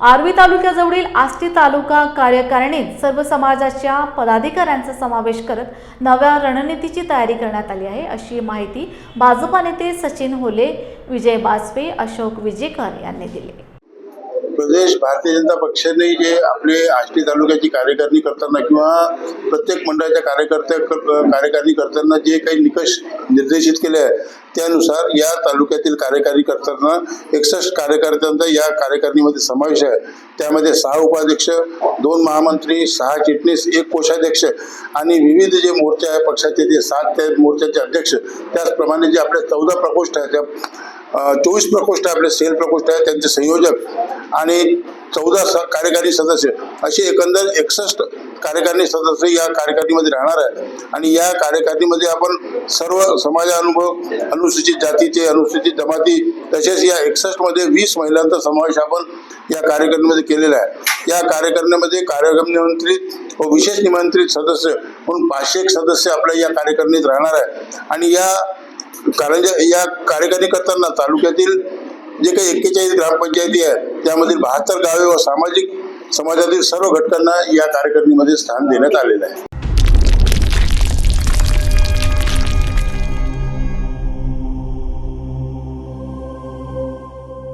आर्वी तालुक्याजवळील आष्टी तालुका कार्यकारिणीत सर्व समाजाच्या पदाधिकाऱ्यांचा समावेश करत नव्या रणनीतीची तयारी करण्यात आली आहे. अशी माहिती भाजपा नेते सचिन होले विजय बाजपे अशोक विजेकर यांनी दिली. प्रदेश भारतीय जनता पक्षाने जे आपले आष्टी तालुक्याची कार्यकारिणी करताना किंवा प्रत्येक मंडळाच्या कार्यकर्त्या कार्यकारिणी करताना जे काही निकष निर्देशित केले आहे त्यानुसार या तालुक्यातील कार्यकारी करताना एकसष्ट कार्यकर्त्यांचा या कार्यकारिणीमध्ये समावेश आहे. त्यामध्ये सहा उपाध्यक्ष दोन महामंत्री सहा चिटणीस एक कोषाध्यक्ष आणि विविध जे मोर्चे आहे पक्षाचे ते सात त्या मोर्चाचे अध्यक्ष त्याचप्रमाणे जे आपले चौदा प्रकोष्ठ आहेत त्या चोवीस प्रकोष्ठ आपले सेल प्रकोष्ठ आहे त्यांचे संयोजक आणि चौदा स कार्यकारी सदस्य असे एकंदर एकसष्ट कार्यकारिणी सदस्य या कार्यकारिणीमध्ये राहणार आहे आणि या कार्यकारिणीमध्ये आपण सर्व समाजानुभव अनुसूचित जातीचे अनुसूचित जमाती तसेच या एकसष्टमध्ये वीस महिलांचा समावेश आपण या कार्यकारिणीमध्ये केलेला आहे. या कार्यकारिणीमध्ये कार्यक्रम निमंत्रित व विशेष निमंत्रित सदस्य म्हणून पाचशे एक सदस्य आपल्या या कार्यकारिणीत राहणार आहे आणि या कारण या कार्यकारिणी करताना तालुक्यातील जे काही एक्केचाळीस ग्रामपंचायती आहेत त्यामधील बहात्तर गावे व सामाजिक समाजातील सर्व घटकांना या कार्यकारिणीमध्ये स्थान देण्यात आलेलं आहे.